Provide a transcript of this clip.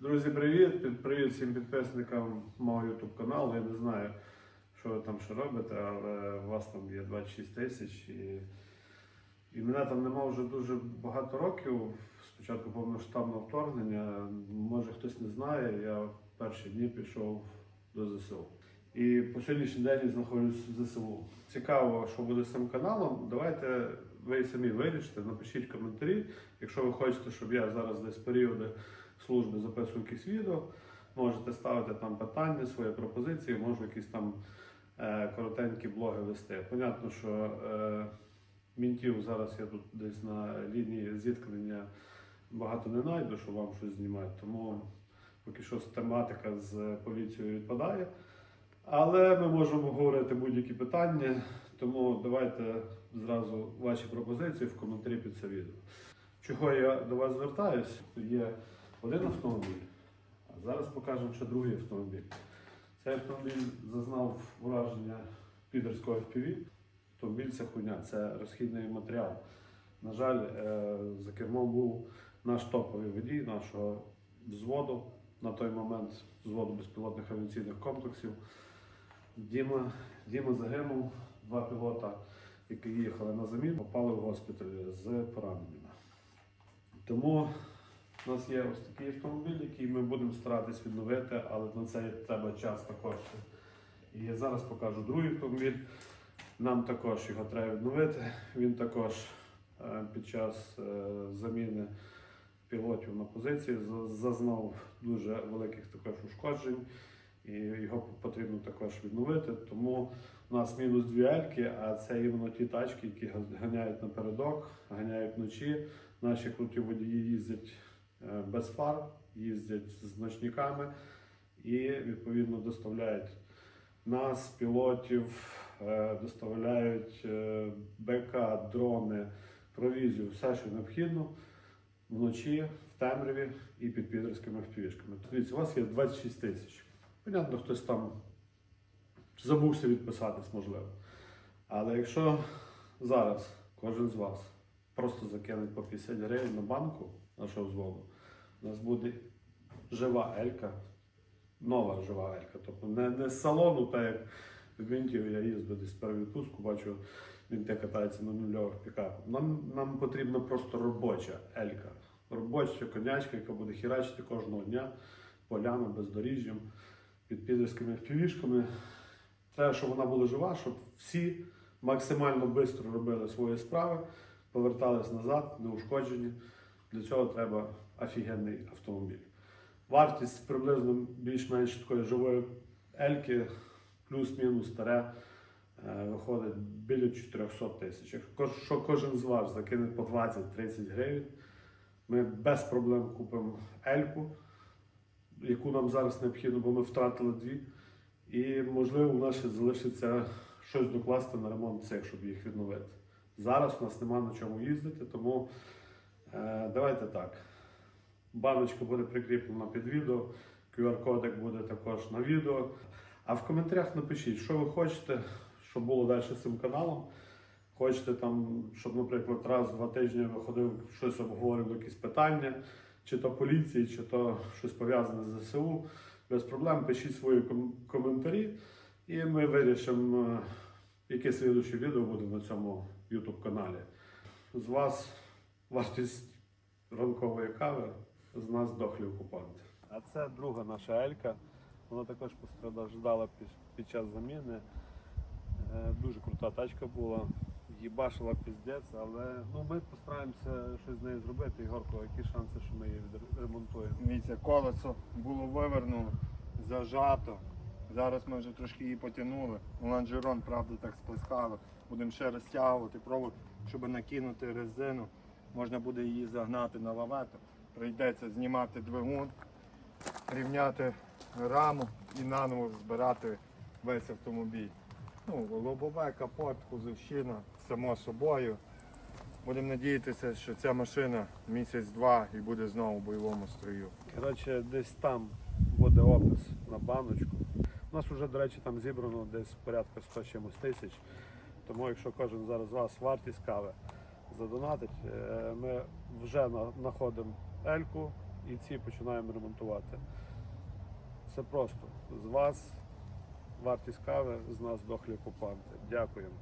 Друзі, привіт! Привіт всім підписникам мого YouTube каналу. Я не знаю, що ви там ще робите, але у вас там є 26 тисяч і, і мене там нема вже дуже багато років. Спочатку повноштабного вторгнення. Може хтось не знає, я в перші дні пішов до ЗСУ. І по сьогоднішній день я знаходжусь в ЗСУ. Цікаво, що буде з цим каналом. Давайте ви самі вирішите, напишіть коментарі. Якщо ви хочете, щоб я зараз десь періоди служби записую якісь відео, можете ставити там питання, свої пропозиції, можу якісь там е, коротенькі блоги вести. Понятно, що е, мінтів зараз я тут десь на лінії зіткнення багато не знайду, що вам щось знімати, тому поки що тематика з поліцією відпадає. Але ми можемо говорити будь-які питання, тому давайте зразу ваші пропозиції в коментарі під це відео. Чого я до вас звертаюсь? Є один автомобіль, а зараз покажемо ще другий автомобіль. Цей автомобіль зазнав враження підерського FPV. Автомобіль це хуйня, це розхідний матеріал. На жаль, е, за кермом був наш топовий водій нашого взводу на той момент взводу безпілотних авіаційних комплексів. Діма, Діма загинув, два пілота, які їхали на заміну, попали в госпіталь з пораненнями. Тому у нас є ось такий автомобіль, який ми будемо старатись відновити, але на це треба час та кошти. І я зараз покажу другий автомобіль. Нам також його треба відновити. Він також е, під час е, заміни пілотів на позиції зазнав дуже великих також ушкоджень, і його потрібно також відновити. Тому у нас мінус дві ельки, а це іменно ті тачки, які ганяють напередок, ганяють вночі. Наші круті водії їздять без фар, їздять з ночниками і відповідно доставляють нас, пілотів, е, доставляють е, БК, дрони, провізію, все, що необхідно вночі, в темряві і під підерськими впівішками. Дивіться, у вас є 26 тисяч. Понятно, хтось там забувся відписатись, можливо. Але якщо зараз кожен з вас просто закинуть по 50 гривень на банку нашого взводу, у нас буде жива елька, нова жива елька. Тобто не, не з салону, так як в Мінтів я їздив десь перед відпустку, бачу, він те катається на нульових пікапах. Нам, нам потрібна просто робоча елька. Робоча конячка, яка буде хірачити кожного дня полями, бездоріжжям, під підерськими впівішками. Треба, щоб вона була жива, щоб всі максимально швидко робили свої справи, повертались назад, неушкоджені. Для цього треба офігенний автомобіль. Вартість приблизно більш-менш такої живої ельки, плюс-мінус старе, е, виходить біля 400 тисяч. Якщо кожен з вас закине по 20-30 гривень, ми без проблем купимо ельку, яку нам зараз необхідно, бо ми втратили дві. І можливо у нас ще залишиться щось докласти на ремонт цих, щоб їх відновити. Зараз у нас немає на чому їздити, тому давайте так. Баночка буде прикріплена під відео, QR-кодик буде також на відео. А в коментарях напишіть, що ви хочете, щоб було далі з цим каналом. Хочете там, щоб, наприклад, раз в два тижні виходив, щось обговорив, якісь питання, чи то поліції, чи то щось пов'язане з ЗСУ. Без проблем пишіть свої ком- коментарі, і ми вирішимо, е, яке слідуще відео буде на цьому YouTube каналі. З вас вартість ранкової кави, з нас дохлі окупанти. А це друга наша Елька. Вона також постраждала під, час заміни. Е, Дуже крута тачка була. Їбашила піздець, але ну, ми постараємося щось з нею зробити. Ігорко, які шанси, що ми її відремонтуємо? Дивіться, колесо було вивернуло, зажато. Зараз ми вже трошки її потягнули. Лонжерон, правда, так сплескало. Будемо ще розтягувати, пробувати, щоб накинути резину. Можна буде її загнати на лавету. Прийдеться знімати двигун, рівняти раму і наново збирати весь автомобіль. Ну, лобове, капот, кузовщина, само собою. Будемо надіятися, що ця машина місяць-два і буде знову в бойовому строю. Коротше, десь там буде опис на баночку. У нас вже, до речі, там зібрано десь порядка 100 чимось тисяч. Тому якщо кожен зараз з вас вартість кави задонатить, е, ми вже знаходимо Ельку і ці починаємо ремонтувати. Це просто з вас вартість кави, з нас дохлі окупанти. Дякуємо.